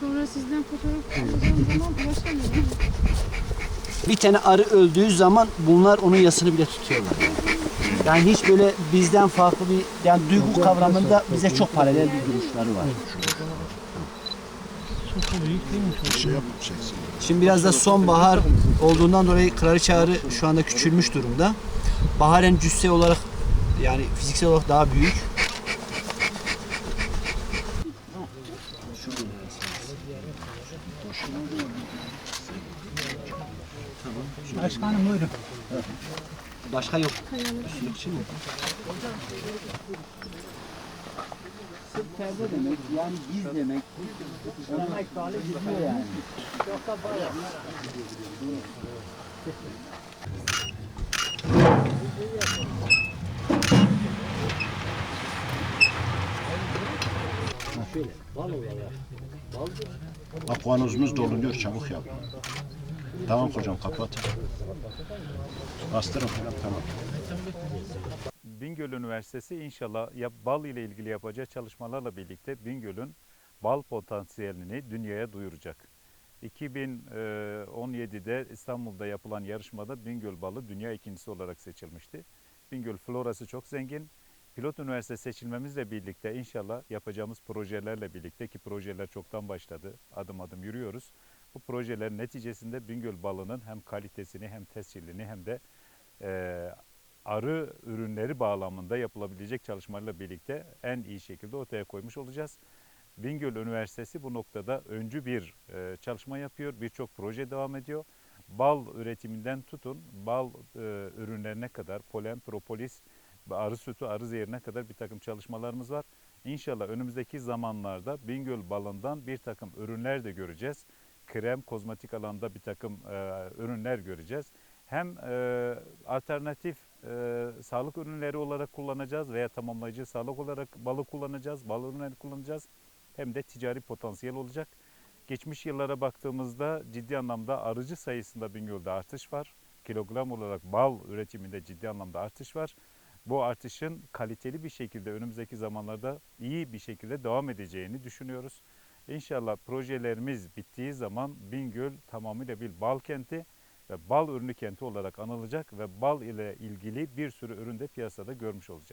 Sonra sizden fotoğraf zaman ulaşamıyorum. Bir tane arı öldüğü zaman bunlar onun yasını bile tutuyorlar. Yani hiç böyle bizden farklı bir yani duygu kavramında bize çok paralel bir duruşları var. şey yapacaksın. Şimdi biraz da sonbahar olduğundan dolayı kraliçe arı şu anda küçülmüş durumda. Baharen cüsse olarak yani fiziksel olarak daha büyük. Başkanım buyurun. Başka yok. Yok şimdi. Sırt perde demek yani biz demek. Onlar kale gidiyor yani. Akvanozumuz dolunuyor çabuk yap. Tamam hocam kapat. Bastırın falan tamam. Bingöl Üniversitesi inşallah ya bal ile ilgili yapacağı çalışmalarla birlikte Bingöl'ün bal potansiyelini dünyaya duyuracak. 2017'de İstanbul'da yapılan yarışmada Bingöl balı dünya ikincisi olarak seçilmişti. Bingöl florası çok zengin. Pilot üniversite seçilmemizle birlikte inşallah yapacağımız projelerle birlikte ki projeler çoktan başladı. Adım adım yürüyoruz. Bu projelerin neticesinde Bingöl balının hem kalitesini hem tescilini hem de eee arı ürünleri bağlamında yapılabilecek çalışmalarla birlikte en iyi şekilde ortaya koymuş olacağız. Bingöl Üniversitesi bu noktada öncü bir e, çalışma yapıyor. Birçok proje devam ediyor. Bal üretiminden tutun, bal e, ürünlerine kadar, polen, propolis, ve arı sütü, arı zehirine kadar bir takım çalışmalarımız var. İnşallah önümüzdeki zamanlarda Bingöl balından bir takım ürünler de göreceğiz. Krem, kozmetik alanda bir takım e, ürünler göreceğiz hem e, alternatif e, sağlık ürünleri olarak kullanacağız veya tamamlayıcı sağlık olarak balı kullanacağız, bal ürünleri kullanacağız. Hem de ticari potansiyel olacak. Geçmiş yıllara baktığımızda ciddi anlamda arıcı sayısında Bingöl'de artış var. Kilogram olarak bal üretiminde ciddi anlamda artış var. Bu artışın kaliteli bir şekilde önümüzdeki zamanlarda iyi bir şekilde devam edeceğini düşünüyoruz. İnşallah projelerimiz bittiği zaman Bingöl tamamıyla bir bal kenti ve bal ürünü kenti olarak anılacak ve bal ile ilgili bir sürü ürün de piyasada görmüş olacağız.